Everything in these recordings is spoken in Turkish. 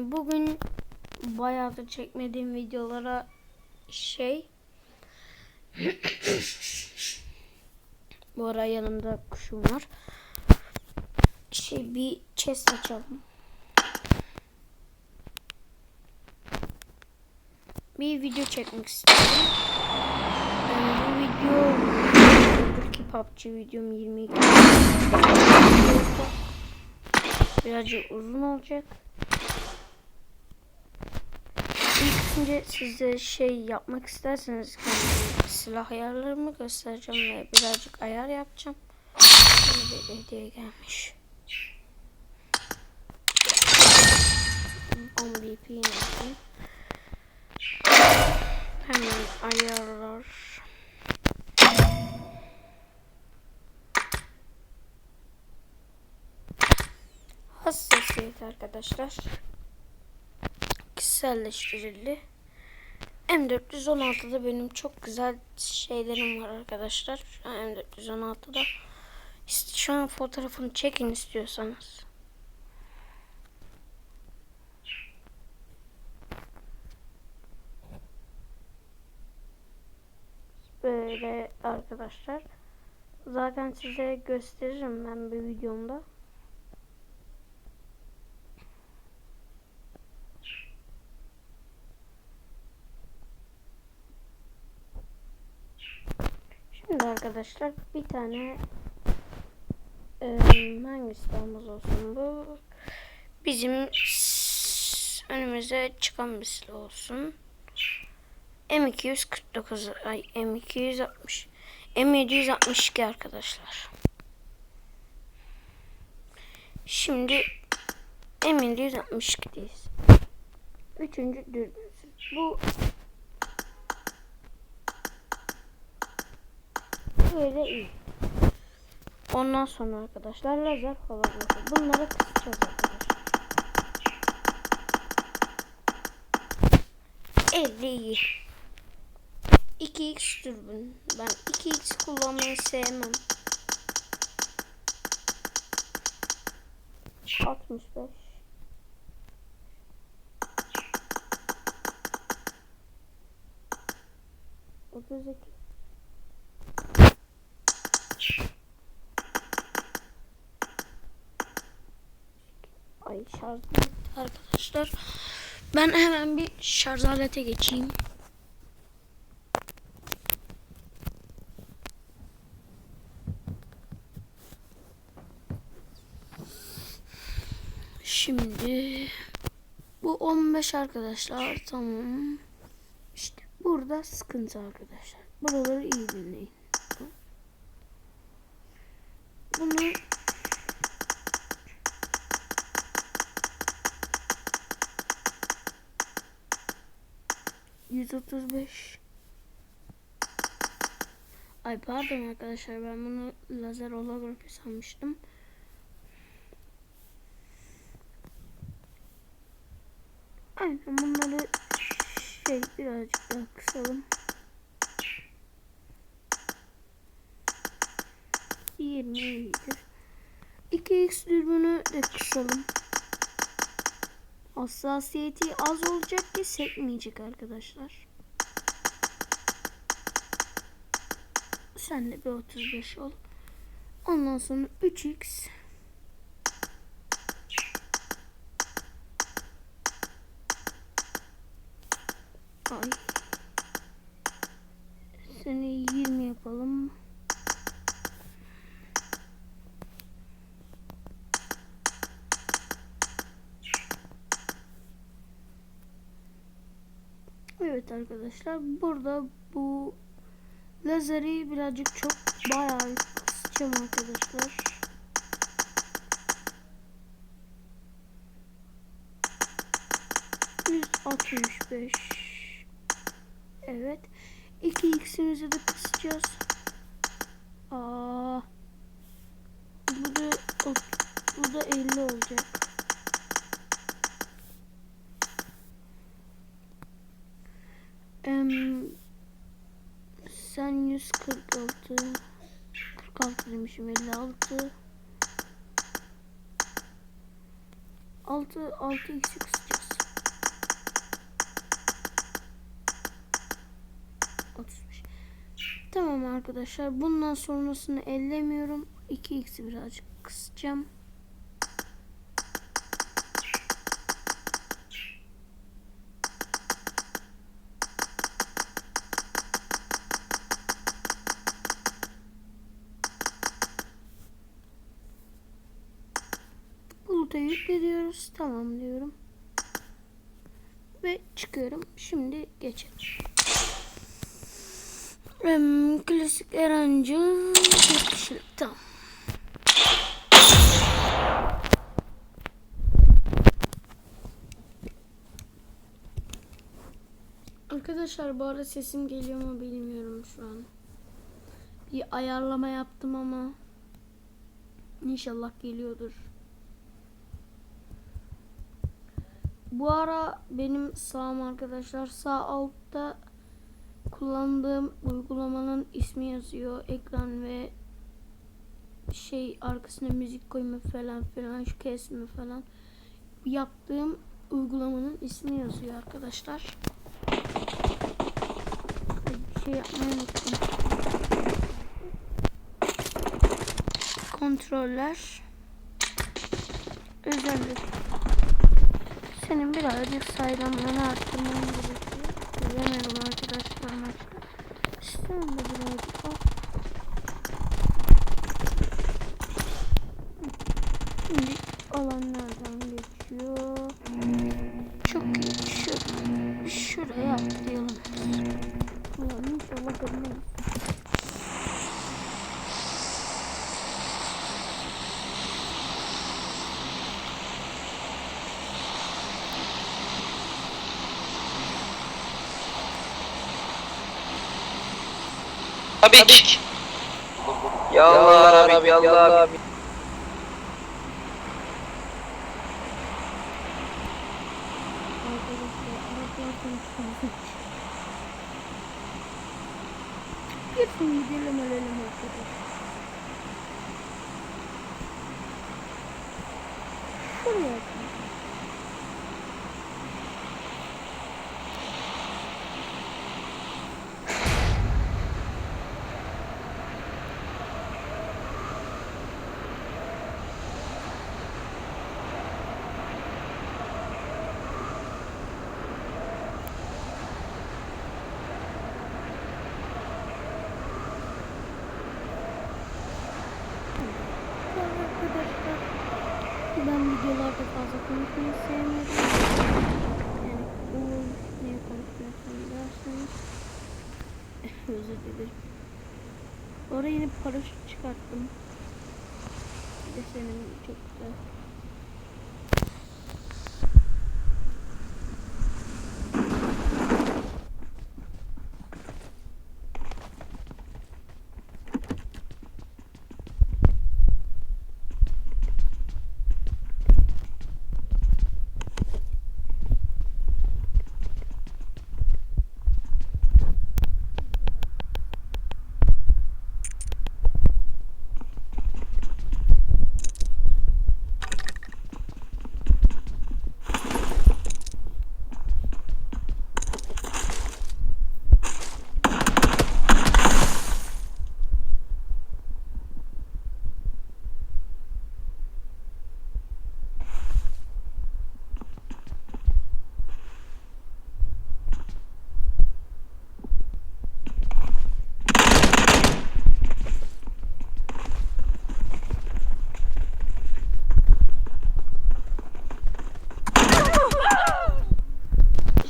Bugün bayağıdır çekmediğim videolara şey Bu ara yanımda kuşum var. Şey bir chest açalım. Bir video çekmek istedim. Em, bu video öbürki PUBG videom 22 birazcık uzun olacak. Önce size şey yapmak isterseniz silah ayarlarımı göstereceğim ve birazcık ayar yapacağım. Böyle bir hediye gelmiş. 10 BP. Hemen ayarlar. Hassasiyet arkadaşlar. Kişiselleştirildi. M416'da benim çok güzel şeylerim var arkadaşlar. Şu an M416'da. İşte şu an fotoğrafını çekin istiyorsanız. Böyle arkadaşlar. Zaten size gösteririm ben bir videomda. Şimdi arkadaşlar bir tane e, hangi silahımız olsun bu? Bizim önümüze çıkan bir silah olsun. M249 ay M260 M762 arkadaşlar. Şimdi M762'deyiz. Üçüncü dürbünsüz. Bu böyle iyi. Ondan sonra arkadaşlar lazer havalısı. Bunları kısacağız arkadaşlar. 50 iyi. 2x dürbün. Ben 2x kullanmayı sevmem. 65 32 Ay şarj arkadaşlar. Ben hemen bir şarj alete geçeyim. Şimdi bu 15 arkadaşlar tamam. İşte burada sıkıntı arkadaşlar. Buraları iyi dinleyin. 135. Ay pardon arkadaşlar ben bunu lazer holografi sanmıştım. Aynen bunları şey birazcık daha kısalım. 20 iyidir. 2x dürbünü de kısalım. Hassasiyeti az olacak ki sekmeyecek arkadaşlar. Sen de bir 35 ol. Ondan sonra 3x. Ay. Arkadaşlar burada bu lazeri birazcık çok bayağı kısacağım arkadaşlar. Yüz altmış beş. Evet. 2x'imizi de kısacağız. Aa. Bu da bu da 50 olacak. Em, sen 146 46 demişim 56 6 6 x'i kısacağız. 35. Tamam arkadaşlar. Bundan sonrasını ellemiyorum. 2x'i birazcık kısacağım. Yüklediyoruz. Tamam diyorum. Ve çıkıyorum. Şimdi geçelim. Em, klasik Erancı. Tamam. Arkadaşlar bu arada sesim geliyor mu bilmiyorum şu an. Bir ayarlama yaptım ama inşallah geliyordur. Bu ara benim sağım arkadaşlar sağ altta kullandığım uygulamanın ismi yazıyor. Ekran ve şey arkasına müzik koyma falan filan şu kesme falan yaptığım uygulamanın ismi yazıyor arkadaşlar. Bir şey yapmayı unuttum. Kontroller özellik senin birazcık sayılanmanı arttırman gerekiyor. Bilemedim arkadaşlar maçta. Da birazcık al. Şimdi alanlardan geçiyor. Çok iyi. Şu, şuraya atlayalım. Ulan inşallah ölmeyiz. Ki. Ya Allah Rabbi, ya Allah Rabbi. Arkadaşlar Araplar konuşuyor. Girsin gidelim ölelim arkadaşlar. Şuraya atlayalım. Arkadaşlar ben videolarda fazla konuşmayı sevmiyorum. Yani o niye konuşmuyorsun derseniz özür dilerim. Oraya yeni paraşüt çıkarttım. Desenim çok güzel.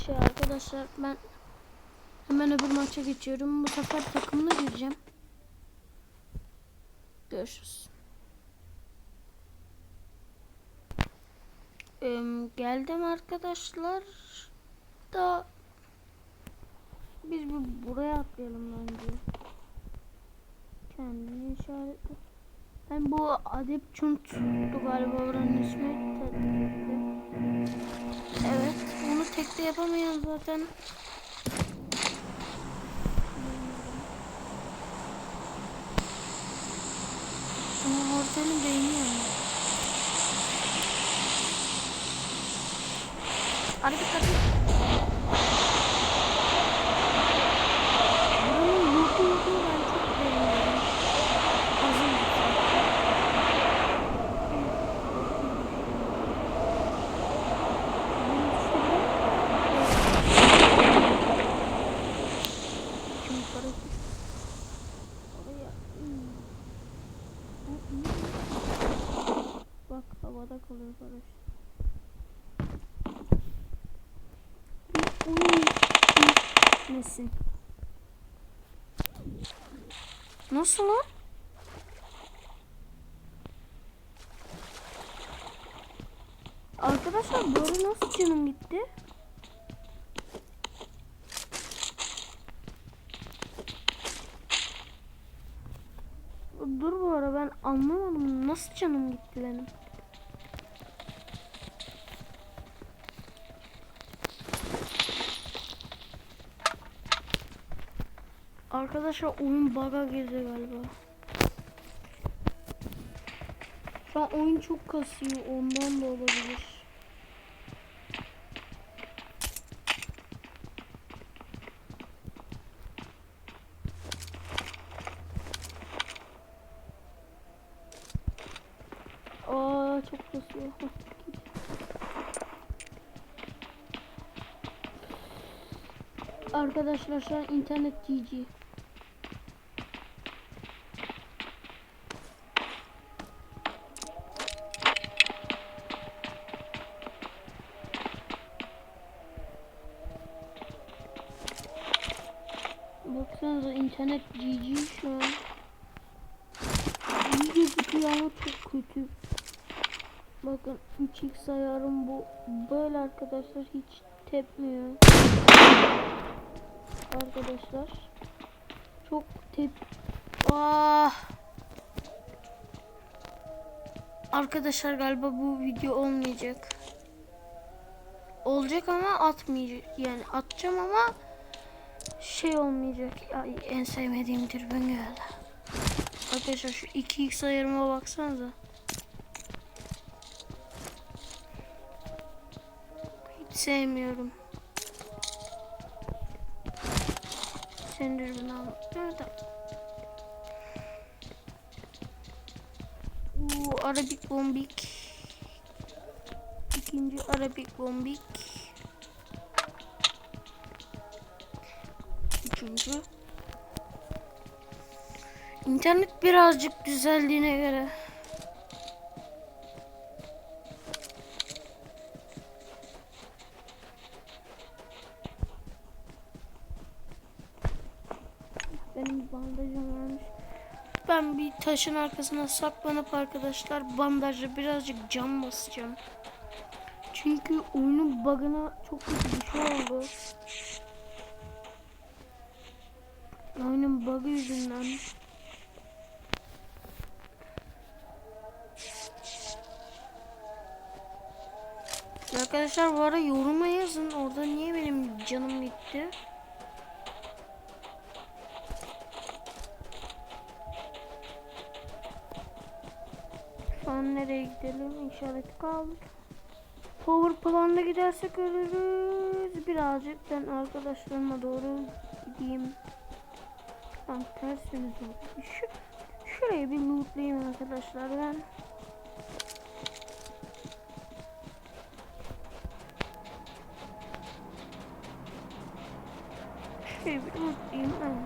Şey arkadaşlar ben hemen öbür maça geçiyorum. Bu sefer takımla gireceğim. Görüşürüz. Ee, geldim arkadaşlar. Da biz bir buraya atlayalım bence. Kendini işaretle. Ben bu Adep Çunt'tu galiba oranın ismi. Evet, Tek de yapamıyorum zaten. Ama ortanın beyni yanıyor. Arada kadın Nasıl lan? Arkadaşlar böyle nasıl canım gitti? Dur bu ara ben anlamadım nasıl canım gitti benim. Arkadaşlar oyun bug'a girdi galiba. Şu an oyun çok kasıyor ondan da olabilir. Aa çok kasıyor. Arkadaşlar şu an internet GG. GG şu an. İyi gözüküyor ama çok kötü. Bakın 3x ayarım bu. Böyle arkadaşlar hiç tepmiyor. Arkadaşlar. Çok tep... Ah! Arkadaşlar galiba bu video olmayacak. Olacak ama atmayacak. Yani atacağım ama şey olmayacak. Ay, en sevmediğim dürbün geldi. Arkadaşlar şu 2x ayarıma baksanıza. Hiç sevmiyorum. Senin dürbünü al. Nerede? Uuu Arabik bombik. İkinci Arabik bombik. Üçüncü. İnternet birazcık düzeldiğine göre. Benim bandajım varmış. Ben bir taşın arkasına saklanıp arkadaşlar bandajla birazcık cam basacağım. Çünkü oyunun bug'ına çok kötü bir şey oldu. Oyunun bug'ı yüzünden. Arkadaşlar bu ara yoruma yazın. Orada niye benim canım gitti? Şu an nereye gidelim? İşareti kaldı. Power Plant'a gidersek ölürüz. Birazcık ben arkadaşlarıma doğru gideyim. Tam tersiniz oldu. Şu, şurayı bir lootlayayım arkadaşlar ben. Şurayı bir lootlayayım ben.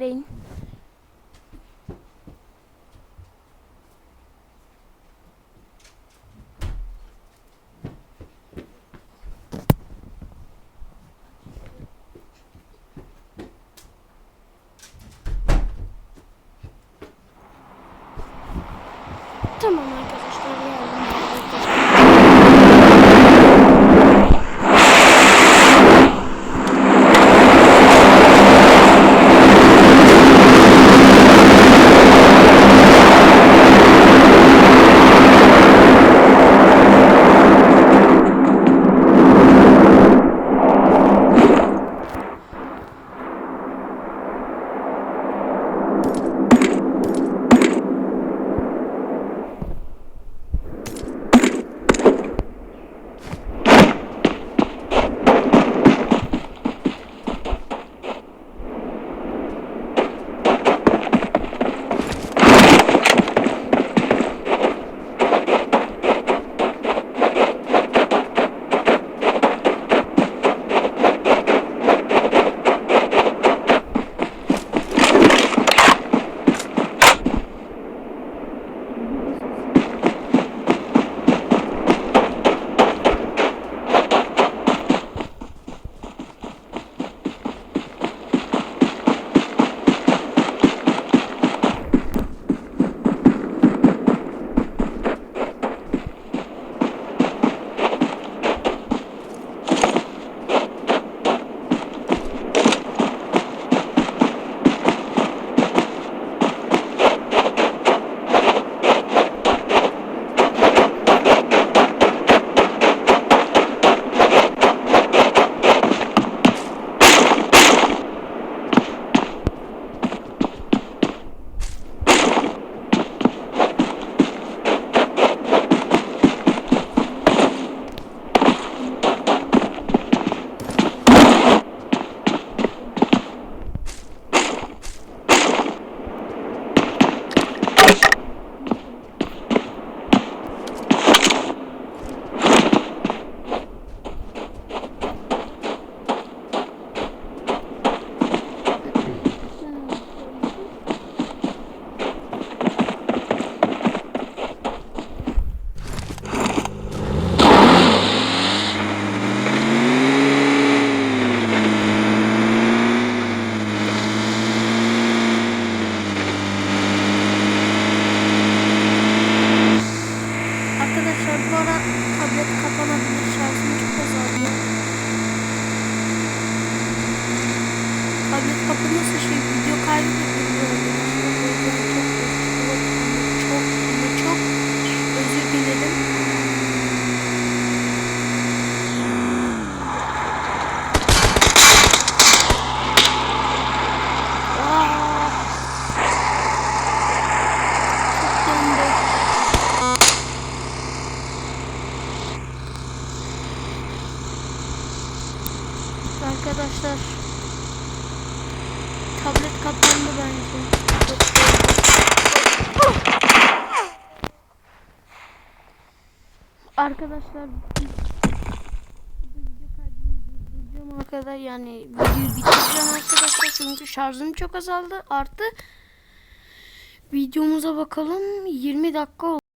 Linh arkadaşlar. Kadar yani videoyu bitireceğim arkadaşlar. Çünkü şarjım çok azaldı arttı. Videomuza bakalım. 20 dakika oldu.